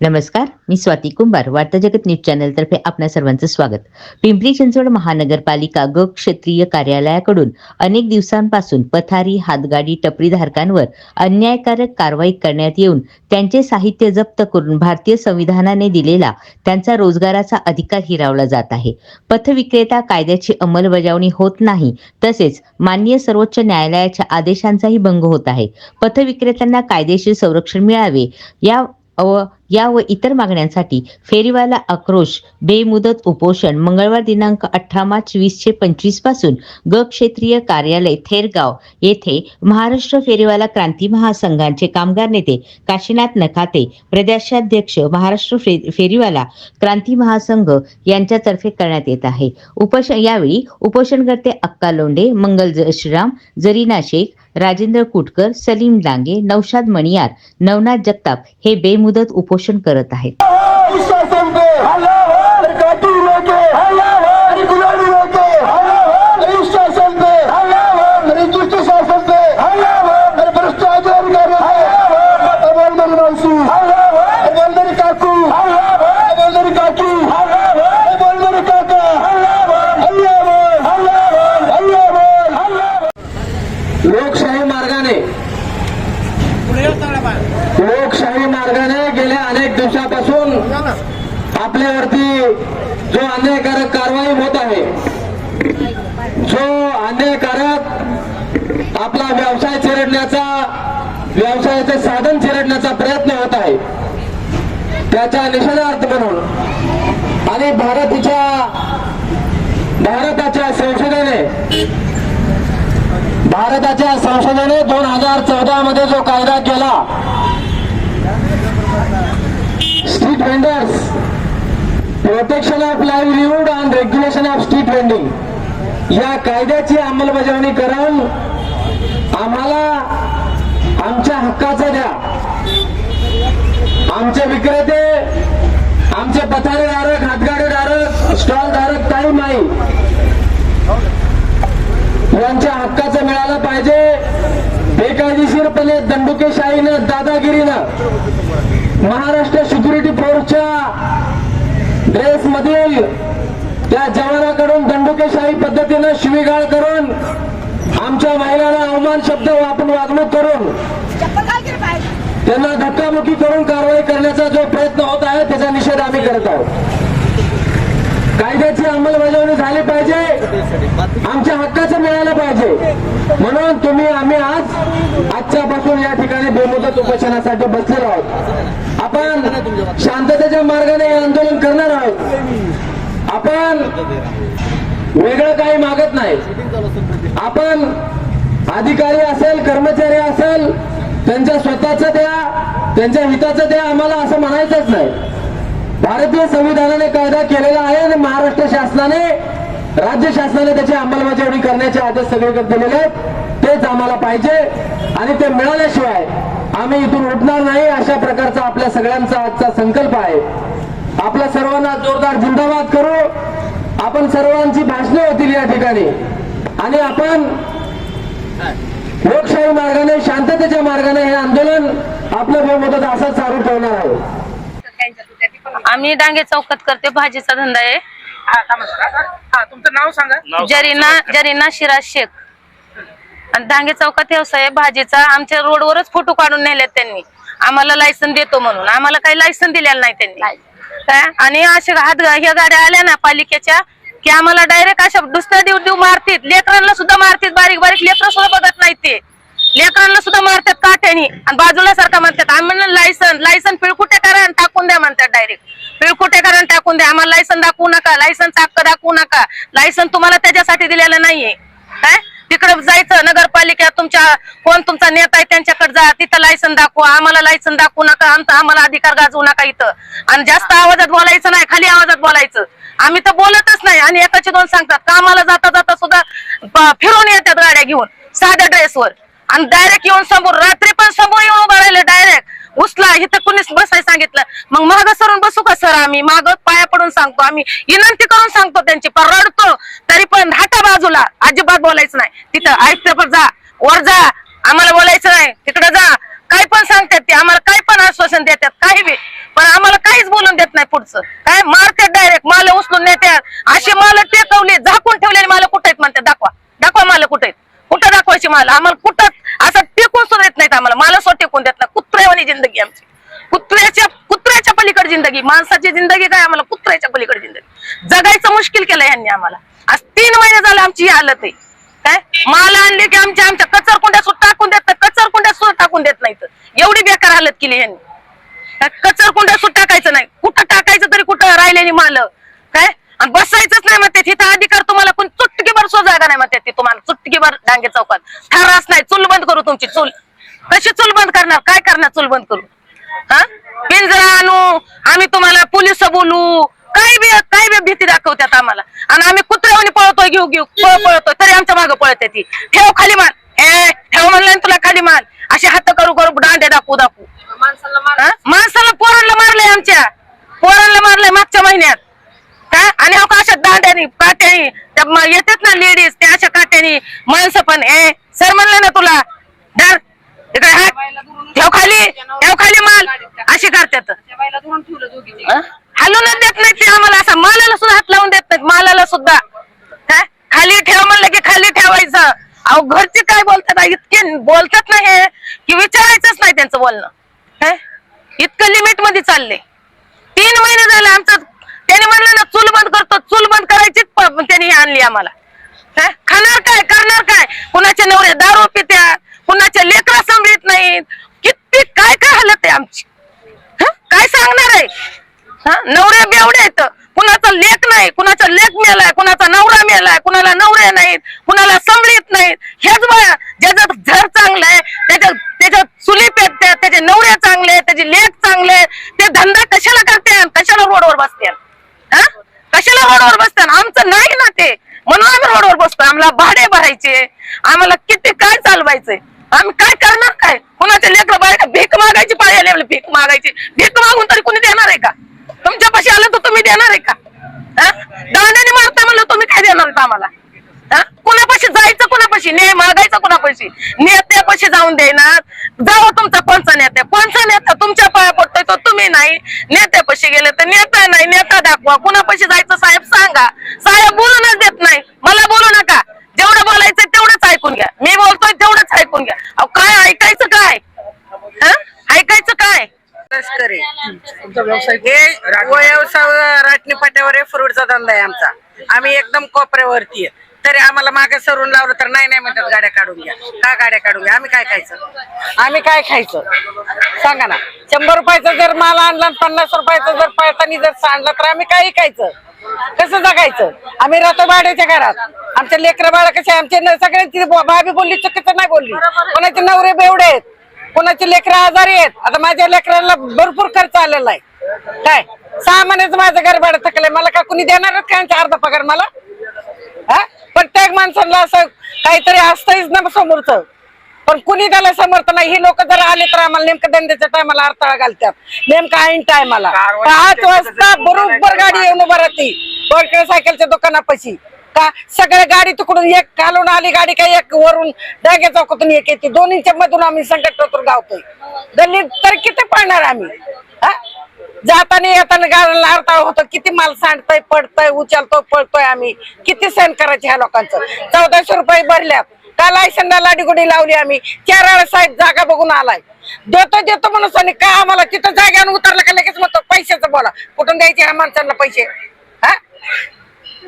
नमस्कार मी स्वाती कुंभार वार्ता जगत न्यूज चॅनल तर्फे आपणा सर्वांचं स्वागत. पिंपरी चिंचवड महानगरपालिका ग क्षेत्रीय कार्यालयाकडून अनेक दिवसांपासून पथारी हातगाडी टपरीधारकांवर अन्यायकारक कारवाई करण्यात येऊन त्यांचे साहित्य जप्त करून भारतीय संविधानाने दिलेला त्यांचा रोजगाराचा अधिकार हिरावला जात आहे. पथविक्रेता कायद्याची अंमलबजावणी होत नाही तसेच माननीय सर्वोच्च न्यायालयाच्या आदेशांचाही भंग होत आहे. पथविक्रेत्यांना कायदेशीर संरक्षण मिळावे या अव या व इतर मागण्यांसाठी फेरीवाला आक्रोश बेमुदत उपोषण मंगळवार दिनांक अठरा मार्च वीसशे पंचवीसपासून ग क्षेत्रीय कार्यालय थेरगाव येथे महाराष्ट्र फेरीवाला क्रांती महासंघाचे कामगार नेते काशीनाथ नखाते प्रदेशाध्यक्ष महाराष्ट्र फे- फेरीवाला क्रांती महासंघ यांच्यातर्फे करण्यात येत आहे. उपोषण यावेळी उपोषणकर्ते अक्का लोंढे मंगल ज- श्रीराम जरीना शेख राजेंद्र कुटकर सलीम डांगे नौशाद मणियार नवनाथ जगताप हे बेमुदत उपोषण करत आहेत. लोकशाही मार्गाने. लोकशाही मार्गाने गेल्या अनेक दिवसापासून आपल्यावरती जो अन्यायकारक कारवाई होत आहे जो अन्यायकारक आपला व्यवसाय चिरडण्याचा व्यवसायाचे साधन चिरडण्याचा प्रयत्न होत आहे त्याच्या निषेधार्थ म्हणून आणि भारतीच्या भारताच्या संसदेने भारताच्या संसदेने दोन हजार चौदा मध्ये जो कायदा केला street vendors protection of livelihood and regulation of street vending या कायद्याची अंमलबजावणी करून आम्हाला आमच्या हक्काचा द्या. आमचे विक्रेते आमचे पथारेधारक हातगाडीधारक स्टॉल धारक काही नाही. यांच्या हक्काचं मिळालं म्हणजे बेकायदेशीरपणे दंडुकेशाहीनं दादागिरीनं महाराष्ट्र सिक्युरिटी फोर्सच्या ड्रेसमधील त्या जवानाकडून दंडुकेशाही पद्धतीनं शिवीगाळ करून आमच्या महिलांना अवमान शब्द आपण वागणूक करून त्यांना धक्कामुक्की करून कारवाई करण्याचा जो प्रयत्न होत आहे त्याचा निषेध आम्ही करत आहोत. कायद्याची अंमलबजावणी झाली पाहिजे. आमच्या हक्काचं मिळालं पाहिजे. म्हणून तुम्ही आम्ही आज आजच्यापासून या ठिकाणी बेमुदत उपोषणासाठी बसलेलो आहोत. आपण शांततेच्या मार्गाने हे आंदोलन करणार आहोत. आपण वेगळं काही मागत नाही. आपण अधिकारी असेल कर्मचारी असेल त्यांच्या स्वतःचं द्या त्यांच्या हिताचं द्या आम्हाला असं म्हणायचंच नाही. भारतीय संविधानाने कायदा केलेला आहे आणि महाराष्ट्र शासनाने राज्य शासनाने त्याची अंमलबजावणी करण्याचे आदेश सगळीकडे दिलेले आहेत. तेच आम्हाला पाहिजे आणि ते मिळाल्याशिवाय आम्ही इथून उठणार नाही अशा प्रकारचा आपल्या सगळ्यांचा आजचा संकल्प आहे. आपल्या सर्वांना जोरदार जिंदाबाद करू. आपण सर्वांची भाषणे होतील या ठिकाणी. आणि आपण लोकशाही मार्गाने शांततेच्या मार्गाने हे आंदोलन आपलं बहुमतात असं चालू ठेवणार आहे आम्ही डांगे चौकात करते भाजीचा धंदा आहे. हा थांबा जरा. हा तुमचं नाव सांगा. जरीना जरीना शिराज शेख. आणि डांगे चौकात व्यवसाय आहे भाजीचा. आमच्या रोडवरच फोटो काढून नेलेत त्यांनी. आम्हाला लायसन देतो म्हणून. आम्हाला काही लायसन दिलेलं नाही त्यांनी. काय? आणि अशा हात ह्या गाड्या आल्या ना पालिकेच्या की आम्हाला डायरेक्ट अशा दुसऱ्या दिव दिव मारतील लेकरांना सुद्धा मारतील बारीक बारीक लेकरं सुद्धा बघत नाहीत ते. लेकरांना सुद्धा मारतात काठ्यानी आणि बाजूला सारखा म्हणतात आम्ही लायसन लायसन पिळकुटे करा आणि टाकून द्या म्हणतात डायरेक्ट पिळकुटे करा आणि टाकून द्या आम्हाला लायसन दाखवू नका लायसन हक्क दाखवू नका. लायसन तुम्हाला त्याच्यासाठी दिलेलं नाहीये. काय? तिकडे जायचं नगरपालिका तुमच्या कोण तुमचा नेता आहे त्यांच्याकडे जा तिथं लायसन दाखवा आम्हाला लायसन दाखवू नका आमचा आम्हाला अधिकार गाजवू नका इथं. आणि जास्त आवाजात बोलायचं नाही खाली आवाजात बोलायचं. आम्ही तर बोलतच नाही आणि एकाचे दोन सांगतात कामाला जाता जाता सुद्धा फिरून येतात गाड्या घेऊन साध्या ड्रेसवर आणि डायरेक्ट येऊन समोर रात्री पण समोर येऊन उभा राहिले डायरेक्ट उचला इथं कुणीच बसायचं सांगितलं. मग माग सरून बसू का सर आम्ही? माग पाया पडून सांगतो आम्ही. विनंती करून सांगतो त्यांची पण रडतो. तरी पण हाटा बाजूला. अजिबात बोलायचं नाही. तिथं आयुक्त पण जा. वर जा. आम्हाला बोलायचं नाही. तिकडे जा. काय पण सांगतात ते. आम्हाला काय पण आश्वासन देतात. काही बी. पण आम्हाला काहीच बोलून देत नाही पुढचं. काय? मारतात डायरेक्ट माल उचलून नेतात. असे माल टेकवले झाकून ठेवलेले माल कुठे आहेत म्हणतात दाखवा. दाखवा माल कुठे आहेत. कुठं दाखवायची माल? आम्हाला कुठं टेकून सुद्धा देत नाहीत आम्हाला. मला स्वतः टेकून देत नाही. कुत्र्यावानी जिंदगी आमची. कुत्र्याच्या कुत्र्याच्या पलीकडे जिंदगी. माणसाची जिंदगी काय आम्हाला? कुत्र्याच्या पलीकडे जिंदगी. जगायचं मुश्किल केलं यांनी आम्हाला. आज तीन महिने झाले आमची ही हालत आहे. काय? माल आणले की आमच्या आमच्या कचर कुंड्या सुद्धा टाकून देत नाही कचर कुंड्या सुद्धा टाकून देत नाहीत. एवढी बेकार हालत केली यांनी काय? कचर कुंड्या सुद्धा टाकायचं नाही. कुठं टाकायचं तरी कुठं राहिलेली माल? आणि बसायचंच नाही म्हणते. तिथं अधिकार तुम्हाला कोण चुटकीभर सो जागा नाही म्हणते. ती तुम्हाला चुटकीभर डांगे चौकात. ठरास नाही. चूल बंद करू तुमची चूल. कशी चूल बंद करणार? काय करणार चूल बंद करू हा? पिंजरा आणू. आम्ही तुम्हाला पोलीस बोलू. काय बी काय बी भीती दाखवतात आम्हाला. आणि आम्ही कुत्र्यावानी पळतोय घेऊ घेऊ. पळ पळतोय. तरी आमच्या मागे पळते ती. ठेव खाली मान. ए ठेव म्हणलं तुला खाली मान. असे हात करू करू दांडे दाखवू दाखवू हा? माणसाला पोरांना मारलंय आमच्या पोरांना मारलंय मागच्या महिन्यात काय आणि हो का अशा दांड्यानी काट्यानी त्या म- येतात ना लेडीज त्या अशा काट्यानी माणसं पण. ए सर म्हणलं ना तुला धर. इकडे हात. ठेव खाली ठेव खाली माल. अशी करतात. हं? देत नाहीत ते आम्हाला असं. मालाला सुद्धा हात लावून देत नाहीत मालाला सुद्धा. काय? खाली ठेव म्हणलं की खाली ठेवायचं. अहो घरचे काय बोलतात? इतके बोलतात ना हे की विचारायचंच नाही त्यांचं बोलणं. काय? इतकं लिमिटमध्ये चाललंय तीन महिने झाले आमचं त्याने म्हणलं ना चूल बंद करतो चूल बंद करायचीच प- त्यांनी ही आणली आम्हाला. काय? खाणार काय करणार काय? कुणाच्या नवरे दारू पित्या कुणाच्या लेकरा सांभाळत नाहीत. किती काय काय हालत आहे आमची? काय सांगणार आहे? हा? नवरे बेवडे आहेत. कुणाचा लेख नाही कुणाचा लेख मेलाय कुणाचा नवरा मेलाय कुणाला नवरे नाहीत कुणाला संभळीत नाहीत. हेच बघा ज्याचं घर चांगलं आहे त्याच्या त्याच्या चुली पेटत्या त्याचे नवरे चांगले त्याचे लेख चांगले ते धंदा कशाला करते कशाला रोडवर बसते? कशाला रोडवर बसतात? आमचं नाही ना ते. म्हणून आम्ही रोडवर बसतो. आम्हाला भाडे भरायचे. आम्हाला किती काय चालवायचंय? आम्ही काय करणार काय? कुणाच्या लेकरं बाहेर भीक मागायची पाळी भीक मागायची. भीक मागून तरी कुणी देणार आहे का? तुमच्या पाशी आलं तर तुम्ही देणार आहे का? हा? दांड्याने मारता म्हणलं तुम्ही काय देणार आम्हाला? कुणापाशी जायचं कुणापाशी ने मागायचं कुणापाशी? नेत्यापाशी जाऊन देणार. जावं तुमचा पंच नेता पंच नेता तुमच्या पाया पडतोय तो तुम्ही नाही. नेत्यापाशी गेले तर नेता नाही नेता दाखवा. कुणापाशी जायचं साहेब सांगा. साहेब बोलूनच देत नाही. मला बोलू नका. जेवढं बोलायचं तेवढंच ऐकून घ्या. मी बोलतोय तेवढंच ऐकून घ्या. अहो काय ऐकायचं काय? हा? ऐकायचं काय? हे व्यवसाय राटणी पाट्यावर आहे फ्रूटचा धंदा आहे आमचा. आम्ही एकदम कोपऱ्यावरती आहे. तरी आम्हाला मागे सरून लावलं तर नाही नाही म्हणतात गाड्या काढून घ्या. का गाड्या काढून घ्या? आम्ही काय खायचं? आम्ही काय खायचं? सांगा ना शंभर रुपयाचा जर माल आणला पन्नास रुपयाचा जर पळतानी जर सांडला तर आम्ही काही खायचं? कसं जगायचं? आम्ही राहतो भाड्याच्या घरात. आमच्या लेकरं बाळ कसे आमचे सगळ्यांची भाभी बोलली चुकीचं नाही बोलली. कोणाचे नवरे बेवडे आहेत? कोणाचे लेकरं आजारी आहेत? आता माझ्या लेकरांना भरपूर खर्च आलेला आहे. काय? सहा महिन्याचं माझं घर भाडं थकलंय. मला का कुणी देणारच काय अर्धा पगार मला? हा? प्रत्येक माणसाला असं काहीतरी असतंच ना समोरच. पण कुणी त्याला समर्थ नाही. ही लोक जर आले तर आम्हाला नेमकं धंद्याच्या टायमाला अडथळा घालतात नेमकं ऐन टायमाला. पाच वाजता बरोबर गाडी येऊन उभा राहते. बोरकडे सायकलच्या दुकानापाशी. का? सगळ्या गाडी तिकडून एक घालून आली गाडी काय एक वरून डाग्या चौकातून एक येते. दोन्हीच्या मधून आम्ही संकटातून गावतोय गल्लीत तर किती पळणार आम्ही? हा? जाताना येताना गाड्याला अडथळा होतो. किती माल सांडतोय पडतोय उचलतोय पळतोय आम्ही. किती सहन करायचे ह्या लोकांचं. चौदाशे रुपये भरल्यात. का लायसनला लाडीगुडी लावली आम्ही. चार वेळा साहेब जागा बघून आलाय. देतो देतो म्हणून सांग का आम्हाला तिथं जाग्यावर उतरलं का लगेच म्हणतो पैशाचं बोला. कुठून द्यायचे ह्या माणसांना पैसे? हा?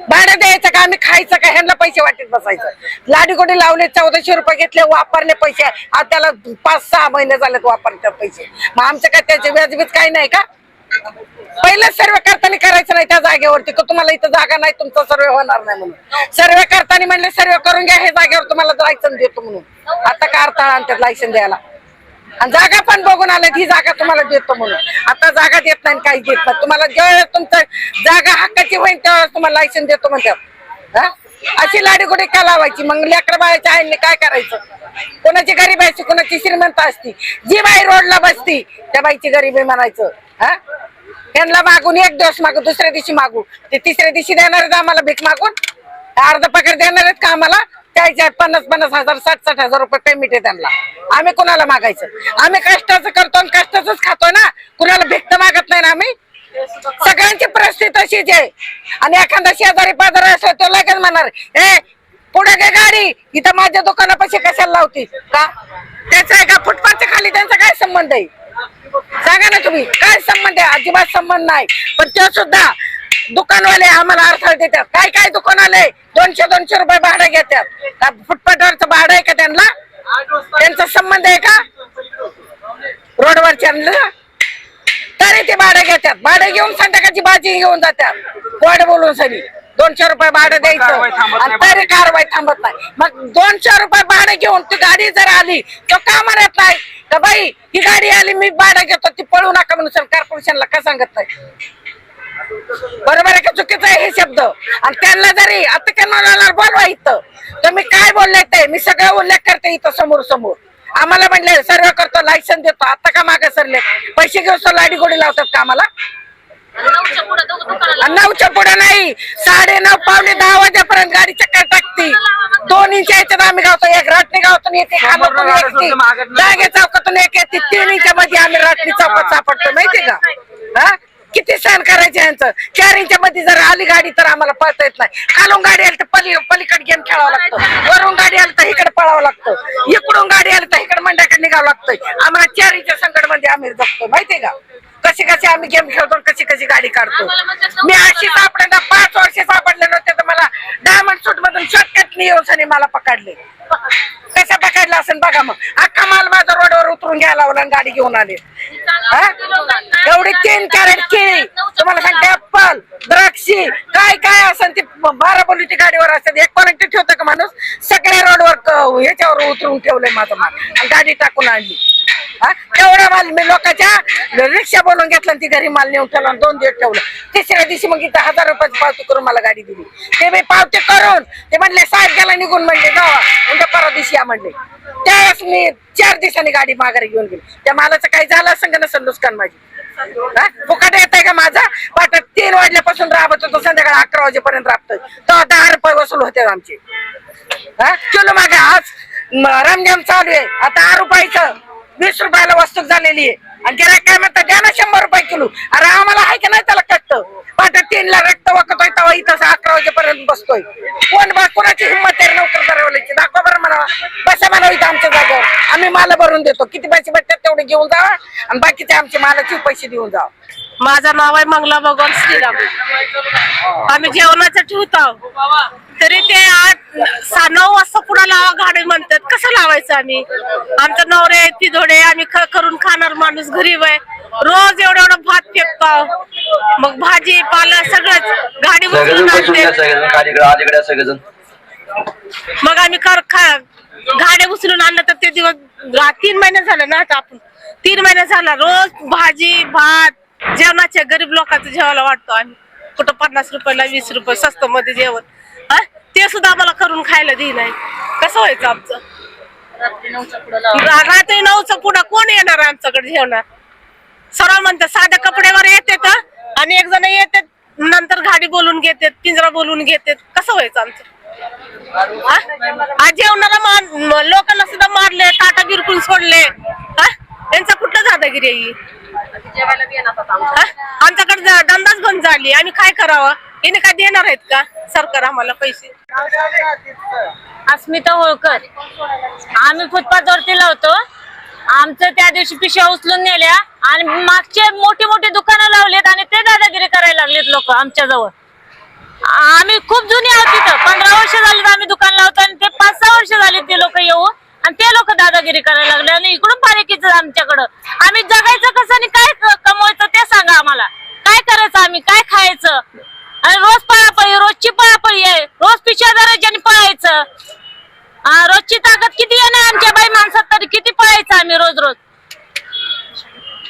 भाडं द्यायचं का? आम्ही खायचं का? ह्यांना पैसे वाटत बसायचं. लाडीगोडी लावले चौदाशे रुपये घेतले वापरले पैसे. आता त्याला पाच सहा महिने झालेत वापरले पैसे. मग आमचं काय त्याचे व्याजबीज काही नाही का? पहिलं सर्वे करताना करायचं नाही त्या जागेवरती तर तुम्हाला इथं जागा नाही तुमचा सर्वे होणार नाही म्हणून. सर्वे करताना म्हणले सर्वे करून घ्या हे जागेवर तुम्हाला लायसन देतो म्हणून. आता का अडथळा आणतात लायसन द्यायला? आणि जागा पण बघून आल्यात ही जागा तुम्हाला देतो म्हणून. आता जागा देत नाही काही देत नाही. तुम्हाला ज्यावेळेस तुमचं जागा हक्काची होईल त्यावेळेस तुम्हाला लायसन देतो म्हणतात. हा? अशी लाडीगुडी का लावायची? मग लेकर बाळाच्या आईने काय करायचं? कोणाची गरीब असते कोणाची श्रीमंत असती? जी बाई रोडला बसती त्या बाईची गरीबी म्हणायचं. हा? त्यांना मागून एक दिवस मागू दुसऱ्या दिवशी मागू ते तिसऱ्या दिवशी देणार आहेत आम्हाला भीक मागून. अर्ध पगार देणार आहेत का आम्हाला? त्याच्या पन्नास पन्नास हजार साठ साठ हजार रुपये पेमेंट आहे त्यांना. आम्ही कुणाला मागायचं? आम्ही कष्टाचं करतो आणि कष्टाच खातो ना? कुणाला भिक्त मागत नाही ना आम्ही? सगळ्यांची परिस्थिती तशीच आहे. आणि एखादा शेजारी पाजारी असतो तो लगेच म्हणणार ए पुढे काय गाडी. इथं माझ्या दुकानापाशी कशाला लावती? का? त्याचा आहे का? फुटपाथच्या खाली त्यांचा काय संबंध आहे? सांगा ना तुम्ही काय संबंध आहे? अजिबात संबंध नाही. पण ते सुद्धा दुकानवाले आम्हाला अडथळे देतात. काय काय दुकानवाले? दोनशे दोनशे रुपये भाडं घेतात. फुटपाथवरचं भाडं आहे का त्यांना? त्यांचा संबंध आहे का? रोडवरच्या तरी ते भाडं घेतात. भाडं घेऊन संध्याकाळची भाजी घेऊन जातात. गोड बोलून सरी दोनशे रुपये भाडं द्यायचं. तरी कारवाई थांबत नाही. मग दोनशे रुपये भाडं घेऊन ती गाडी जर आली तो का म्हणत नाही. तर बाई ही गाडी आली मी भाडं घेतो ती पळू नका म्हणून कॉर्पोरेशनला का सांगत नाही? बरोबर आहे का चुकीचं आहे हे शब्द? आणि त्यांना जरी आता त्यांना बोलवा इथं. तर मी काय बोलले ते? मी सगळं उल्लेख करते इथं समोर समोर. आम्हाला म्हणले सर्व करतो लायसन देतो. आता का मागे सरले? पैसे घेऊन तो लाडी गोडी लावतात का आम्हाला? नऊच्या पुढे नाही. साडे नऊ पावणे दहा वाजेपर्यंत गाडी चक्कर टाकती दोन इंच याच्यात आम्ही गावतो एक राटणी गावातून येते खानातून. जागे चौकातून एक येते तीन इंच्या मध्ये आम्ही राटणी चौकात सापडतो माहितीये का? हा? किती सहन करायचे यांचं चार इंच्या मध्ये जर आली गाडी तर आम्हाला पळता येत नाही. खालून गाडी आली तर पली पलीकडे गेम खेळावं लागतं. वरून गाडी आली तर इकडे पळावं लागतं. इकडून गाडी आली तर इकडे मंड्याकडे निघावं लागतंय. आम्हाला चार इंच्या संकटमध्ये आम्ही जगतो माहितीये का? कशी कशी आम्ही गेम खेळतो कशी कशी गाडी काढतो. मी अशी सापडे पाच वर्ष सापडले नव्हते तर मला डायमंड सूट मधून शॉर्टकट येऊन मला पकडले. कसा पकडला असेल बघा मग. अख्खा माल माझा रोडवर उतरून घ्यायला लावला आणि गाडी घेऊन आले. हा? एवढी तीन कॅरेट केळी. तुम्हाला सांगते ऍपल द्राक्षी काय काय असेल ती बारा बोलीची गाडीवर असते एक पर्यंत ठेवतं का माणूस? सगळ्या रोडवर ह्याच्यावर उतरून ठेवलंय माझं माल. आणि गाडी टाकून आणली. हा? माल मी लोकांच्या रिक्षा बोलून घेतला आणि ती घरी माल नेऊन ठेवला दोन दिवस ठेवलं. तिसऱ्या दिवशी मग इथं हजार रुपयाची पावती करून मला गाडी दिली. ते मी पावती करून ते म्हणले साहेब गेला निघून म्हणले जावा. म्हणजे परदेशी या म्हणले. त्यावेळेस मी चार दिवसांनी गाडी माघारी घेऊन गेली. त्या मालाचं काही झालं असं का नसेल नुकसान माझी? हा? फुकट येत आहे का माझा? वाटत तीन वाजल्यापासून राबत होतो संध्याकाळी अकरा वाजेपर्यंत राबतोय. तो दहा रुपये वसूल होते आमचे. हा? चलो मागे आज म, रमजान चालू आहे. आता दहा रुपयाचं वीस रुपयाला वस्तू झालेली आहे. आणि काय म्हणतात? द्या ना शंभर रुपये किलो. अरे आम्हाला आहे का नाही त्याला कट्ट? वाटत तीनला रक्त वाकतोय तेव्हा इथं अकरा वाजेपर्यंत बसतोय. कोण बा कोणाची हिंमत आहे नोकर करावल्याची दाखवा बरं म्हणा बसा म्हणा इथं आमच्या जागेवर. आम्ही माल भरून देतो. किती पैसे भेटतात तेवढे घेऊन जावा आणि बाकीचे आमचे मालाचे पैसे देऊन जावा. माझं नाव आहे मंगला भगवान श्रीराम. आम्ही जेवणाचं ठेवतो. तरी ते आठ नऊ वाजता पुढे लावा गाडी म्हणतात कसं लावायचं आम्ही? आमचं नवरे आहेत ती धोडे आम्ही ख- करून खाणार माणूस गरीब आहे. रोज एवढं एवढं भात फेकतो. मग भाजी पाला सगळंच गाडी उचलून मग आम्ही कर खा गाड्या उचलून आणलं तर ते दिवस तीन महिने झाले ना आपण. तीन महिने झाला. रोज भाजी भात जेवणाच्या गरीब लोकांचं जेवायला वाटतो आम्ही. कुठं पन्नास रुपयाला वीस रुपये स्वस्त मध्ये जेवण. हा? ते सुद्धा आम्हाला करून खायला दे नाही. कसं व्हायचं आमचं? रात्री नऊचं पुढं कोण येणार आमच्याकडे जेवणार? सर्व म्हणतात साध्या कपड्यावर येते आणि एक जण येते नंतर गाडी बोलून घेतात पिंजरा बोलून घेतात. कसं व्हायचं आमचं? आज जेवणाला लोकांना सुद्धा मारले टाटा बिरकून सोडले. हा? यांचा कुठलं दादागिरी आहे आमच्याकडे धंदाच बंद झाली आम्ही काय करावं? याने काय देणार आहेत का? सरकार आम्हाला पैसे. अस्मिता होळकर. आम्ही फुटपाथवरती लावतो. आमचं त्या दिवशी पिशव्या उचलून नेल्या. आणि मागचे मोठी मोठी दुकानं लावलेत आणि ते दादागिरी करायला लागलेत लोक आमच्या जवळ. आम्ही खूप जुनी आहोत तिथं. पंधरा वर्ष झालीत आम्ही दुकान लावतो आणि ते पाच सहा वर्ष झाले ते लोक येऊ आणि ते लोक दादागिरी करायला लागले आणि इकडून बारीकीच आमच्याकडं? आम्ही जगायचं कसं आणि काय कमवायचं ते सांगा आम्हाला. काय करायचं आम्ही? काय खायचं? आणि रोज पळापळी रोजची पळापळी आहे. रोज पिशव्या धरायची पळायचं. हा, रोजची ताकद किती येणार आमच्या बाई माणसात तरी किती पळायचं आम्ही रोज रोज?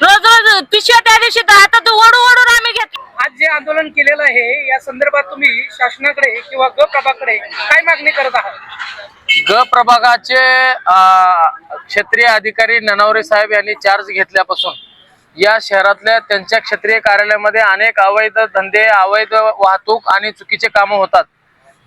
रोज रोज पिशव्या त्या दिवशी केलेलं आहे या संदर्भात तुम्ही शासनाकडे किंवा ग प्रभाकडे काय मागणी करत आहात? ग प्रभागाचे क्षेत्रीय अधिकारी ननावरे साहेब यांनी चार्ज घेतल्यापासून या शहरातल्या त्यांच्या क्षेत्रीय कार्यालयामध्ये अनेक अवैध धंदे अवैध वाहतूक आणि चुकीचे कामं होतात.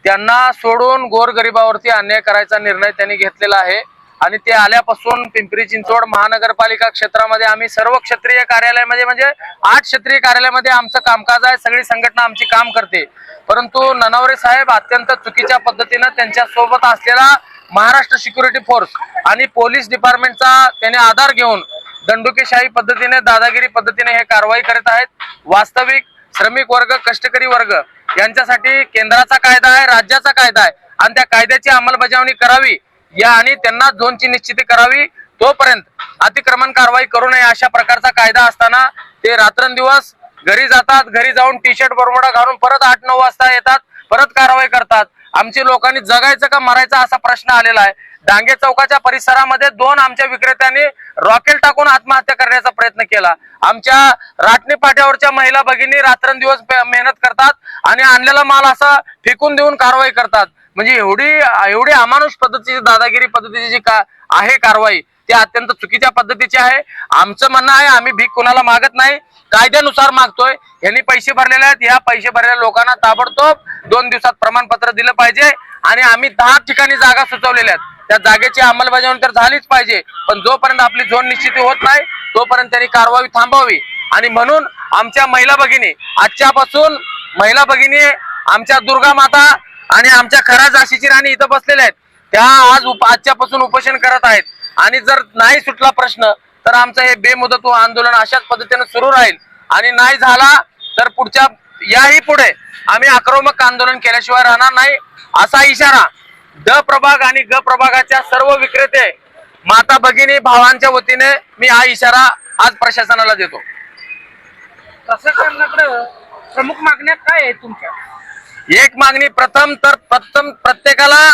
त्यांना सोडून गोरगरिबावरती अन्याय करायचा निर्णय त्यांनी घेतलेला आहे. आणि ते आल्यापासून पिंपरी चिंचवड महानगरपालिका क्षेत्रामध्ये आम्ही सर्व क्षेत्रीय कार्यालयामध्ये म्हणजे आठ क्षेत्रीय कार्यालयामध्ये आमचं कामकाज आहे सगळी संघटना आमची काम करते. परंतु ननावरे साहेब अत्यंत चुकीच्या पद्धतीनं त्यांच्यासोबत असलेला महाराष्ट्र सिक्युरिटी फोर्स आणि पोलीस डिपार्टमेंटचा त्याने आधार घेऊन दंडुकेशाही पद्धतीने दादागिरी पद्धतीने हे कारवाई करत आहेत. वास्तविक श्रमिक वर्ग कष्टकरी वर्ग यांच्यासाठी केंद्राचा कायदा आहे राज्याचा कायदा आहे. आणि त्या कायद्याची अंमलबजावणी करावी या आणि त्यांना झोनची निश्चिती करावी तोपर्यंत अतिक्रमण कारवाई करू नये अशा प्रकारचा कायदा असताना ते रात्रंदिवस घरी जातात घरी जाऊन टी शर्ट बरमोडा घालून परत आठ नऊ वाजता येतात परत कारवाई करतात. आमची लोकांनी जगायचं का मरायचं असा प्रश्न आलेला आहे. डांगे चौकाच्या परिसरामध्ये दोन आमच्या विक्रेत्यांनी रॉकेल टाकून आत्महत्या करण्याचा प्रयत्न केला. आमच्या राटणी पाट्यावरच्या महिला भगिनी रात्रंदिवस मेहनत करतात आणि आणलेला माल असा फेकून देऊन कारवाई करतात. म्हणजे एवढी एवढी अमानुष पद्धतीची दादागिरी पद्धतीची जी का आहे कारवाई ते अत्यंत चुकीच्या पद्धतीचे आहे. आमचं म्हणणं आहे आम्ही भीक कुणाला मागत नाही. कायद्यानुसार मागतोय. यांनी पैसे भरलेले आहेत. या पैसे भरलेल्या लोकांना ताबडतोब दोन दिवसात प्रमाणपत्र दिलं पाहिजे आणि आम्ही दहा ठिकाणी जागा सुचवलेल्या आहेत. त्या जागेची अंमलबजावणी तर झालीच पाहिजे पण जोपर्यंत आपली झोन निश्चिती होत नाही तोपर्यंत त्यांनी कारवाई थांबवावी. आणि म्हणून आमच्या महिला भगिनी आजच्यापासून महिला भगिनी आमच्या दुर्गा माता आणि आमच्या खरा झाशीची राणी इथं बसलेल्या आहेत. त्या आज उप आजच्यापासून उपोषण करत आहेत. आणि जर नाही सुटला प्रश्न तर आमचं हे बेमुदत आंदोलन अशाच पद्धतीने सुरू राहील. आणि नाही झाला तर पुढच्या याही पुढे आम्ही आक्रमक आंदोलन केल्याशिवाय राहणार नाही. असा इशारा ड प्रभाग आणि ग प्रभागाच्या सर्व विक्रेते माता भगिनी भावांच्या वतीने मी हा इशारा आज प्रशासनाला देतो. प्रशासनाकडे प्रमुख मागण्या काय आहेत तुमच्या? एक मागणी प्रथम तर प्रथम प्रत्येकाला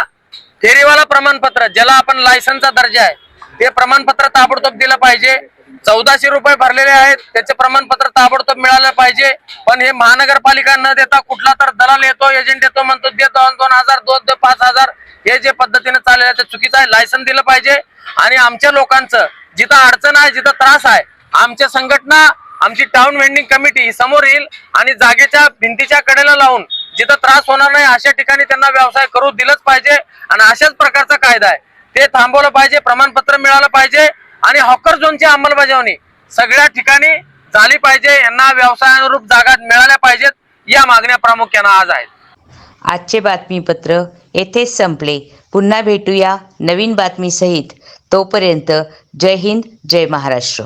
फेरीवाला प्रमाणपत्र ज्याला आपण लायसनचा दर्जा आहे. ते प्रमाणपत्र ताबडतोब दिलं पाहिजे. चौदाशे रुपये भरलेले आहेत त्याचे प्रमाणपत्र ताबडतोब मिळालं पाहिजे. पण हे महानगरपालिका न देता कुठला तर दलाल येतो एजंट येतो म्हणतो दे दोन दोन हजार दोन दे पाच हजार. हे जे पद्धतीने चाललेलं आहे ते चुकीचं आहे लायसन दिलं पाहिजे. आणि आमच्या लोकांचं जिथं अडचण आहे जिथं त्रास आहे आमच्या संघटना आमची टाउन वेंडिंग कमिटी समोर येईल आणि जागेच्या भिंतीच्या कडेला लावून जिथं त्रास होणार नाही अशा ठिकाणी त्यांना व्यवसाय करू दिलंच पाहिजे. आणि अशाच प्रकारचा कायदा आहे. ते थांबवलं पाहिजे प्रमाणपत्र मिळालं पाहिजे आणि हॉकर झोनची अंमलबजावणी सगळ्या ठिकाणी झाली पाहिजे. यांना व्यवसायानुरूप जागा मिळाल्या पाहिजेत. या मागण्या प्रामुख्यानं आज आहेत. आजचे बातमीपत्र येथेच संपले. पुन्हा भेटूया नवीन बातमीसहित. तोपर्यंत जय हिंद जय महाराष्ट्र.